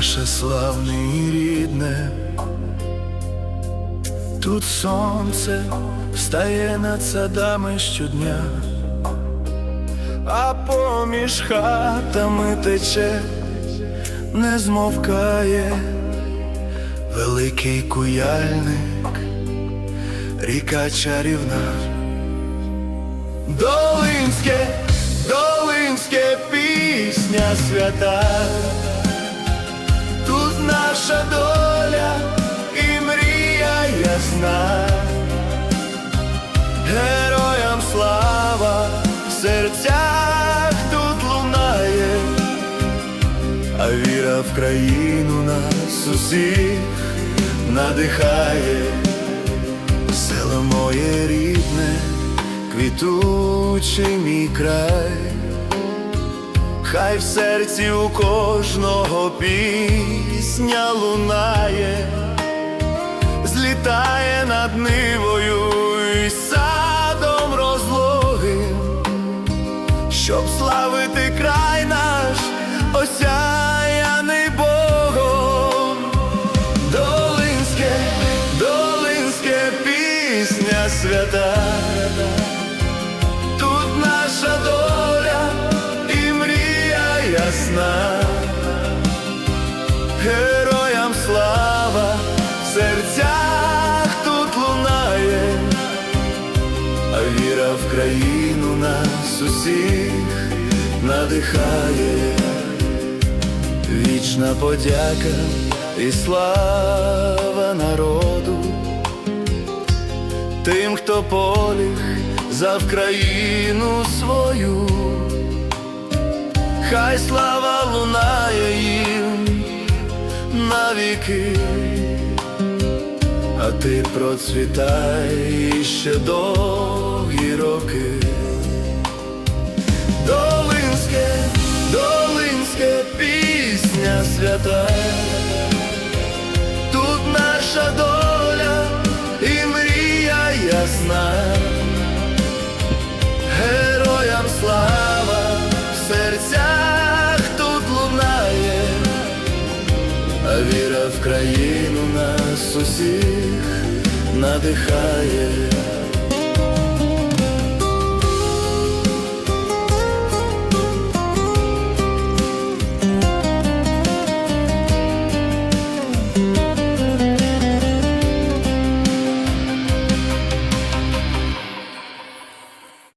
Наше славне і рідне. Тут сонце встає над садами щодня, а поміж хатами тече, не змовкає великий куяльник, ріка чарівна. Долинське, долинське пісня свята, а віра в країну нас усіх надихає, село моє рідне квітучий мій край, хай в серці у кожного пісня лунає, злітає над нивою і нас усіх надихає, вічна подяка і слава народу. Тим, хто поліг за Вкраїну свою, хай слава лунає їм навіки, а ти процвітай ще довгі свята, тут наша доля і мрія ясна, героям слава в серцях тут лунає, а віра в країну нас усіх надихає.